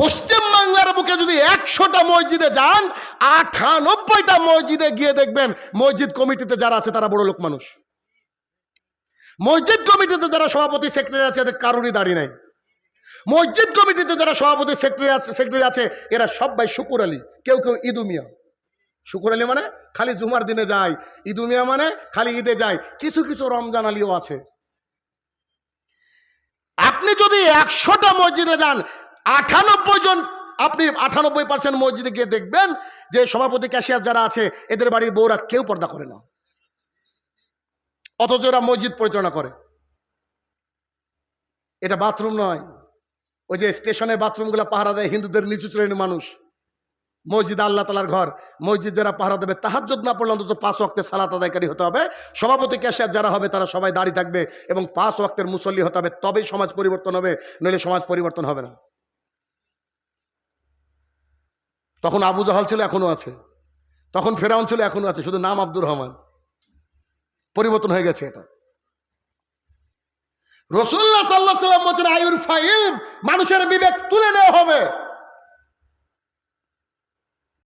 পশ্চিম বাংলার বুকে যদি একশোটা মসজিদে যান, আটানব্বইটা মসজিদে গিয়ে দেখবেন মসজিদ কমিটিতে যারা আছে তারা বড় লোক মানুষ। মসজিদ কমিটিতে যারা সভাপতি, সেক্রেটারি আছে, এদের কারোরই দাঁড়ি নাই। মসজিদ কমিটিতে যারা সভাপতি, সেক্রেটারি আছে সেক্রেটারি আছে, এরা সবাই শুকুর আলী। কেউ কেউ ইদু মিয়া শুকুর আলী মানে খালি জুমার দিনে যায় ইদু মিয়া মানে খালি ঈদে যায়। কিছু কিছু রমজান আলীও আছে। আপনি যদি একশোটা মসজিদে যান আটানব্বই জন, আপনি আটানব্বই পার্সেন্ট মসজিদে গিয়ে দেখবেন যে সভাপতি ক্যাশিয়ার যারা আছে, এদের বাড়ির বউরা কেউ পর্দা করে না। অথচ এরা মসজিদ পরিচালনা করে। এটা বাথরুম নয়। ওই যে স্টেশনে বাথরুমগুলো পাহারা দেয়, হিন্দুদের নিচু শ্রেণির মানুষ। মসজিদ আল্লাহ তালার ঘর। মসজিদ যারা পাহারা দেবে, তাহাজ্জুদ না পড়লে অন্তত পাঁচ ওয়াক্তের সালাত আদায়কারী হতে হবে। সভাপতি ক্যাশিয়ার যারা হবে, তারা সবাই দাঁড়িয়ে থাকবে এবং পাঁচ ওয়াক্তের মুসল্লি হতে হবে। তবেই সমাজ পরিবর্তন হবে, নইলে সমাজ পরিবর্তন হবে না। তখন আবু জাহাল ছিল, এখনও আছে। তখন ফেরাউন ছিল, এখনও আছে। শুধু নাম আব্দুর রহমান। পরিবর্তন হয়ে গেছে এটা। রসুল্লাহ সাল্লাহ সাল্লাম বলছেন আয়ুর ফাইল, মানুষের বিবেক তুলে নেওয়া হবে।